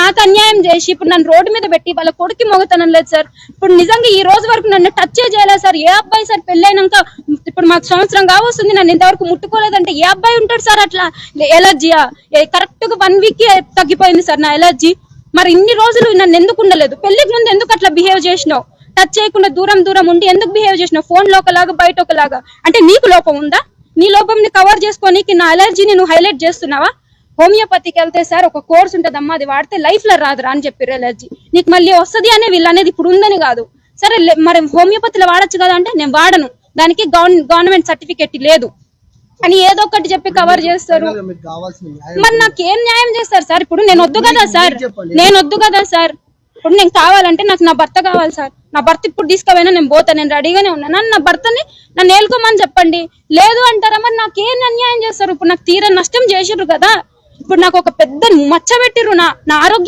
నాకు అన్యాయం చేసి ఇప్పుడు నన్ను రోడ్డు మీద పెట్టి వాళ్ళ కొడుకు మొగతనం లేదు సార్. ఇప్పుడు నిజంగా ఈ రోజు వరకు నన్ను టచ్ చేయలేదు సార్. ఏ అబ్బాయి సార్ పెళ్ళైనాక ఇప్పుడు మాకు సంవత్సరం కావస్తుంది నన్ను ఇంతవరకు ముట్టుకోలేదంటే ఏ అబ్బాయి ఉంటాడు సార్ అట్లా? ఎలర్జీయా కరెక్ట్గా వన్ వీక్ తగ్గిపోయింది సార్ నా ఎలర్జీ మరి ఇన్ని రోజులు నన్ను ఎందుకు ఉండలేదు? పెళ్ళికి ముందు ఎందుకు అట్లా బిహేవ్ చేసినావు? టచ్ చేయకుండా దూరం దూరం ఉండి ఎందుకు బిహేవ్ చేసినావు? ఫోన్లో ఒకలాగా బయట ఒకలాగా. అంటే నీకు లోపం ఉందా? నీ లోపంని కవర్ చేసుకోనికి నా ఎలర్జీని నువ్వు హైలైట్ చేస్తున్నావా? హోమియోపతికి వెళ్తే సార్ ఒక కోర్స్ ఉంటదమ్మా అది వాడితే లైఫ్లో రాదురా అని చెప్పారు ఎలర్జీ నీకు మళ్ళీ వస్తది అనే వీళ్ళు అనేది ఇప్పుడు ఉందని కాదు. సరే మరి హోమియోపతిలో వాడచ్చు కదా అంటే నేను వాడను. దానికి గవర్నమెంట్ సర్టిఫికెట్ లేదు. అని ఏదో ఒకటి చెప్పి కవర్ చేస్తారు. మరి నాకు ఏం న్యాయం చేస్తారు సార్? ఇప్పుడు నేను వద్దు కదా సార్. నేను వద్దు కదా సార్. ఇప్పుడు నేను కావాలంటే నాకు నా భర్త కావాలి సార్. నా భర్త ఇప్పుడు తీసుకుపోయినా నేను పోతా నేను రెడీగానే ఉన్నాను నన్ను నా భర్తని నన్ను ఏలుకోమని చెప్పండి. లేదు అంటారా మరి నాకు ఏం అన్యాయం చేస్తారు? ఇప్పుడు నాకు తీర నష్టం చేసిర్రు కదా. ఇప్పుడు నాకు ఒక పెద్ద మచ్చ పెట్టిరు నా నా ఆరోగ్యం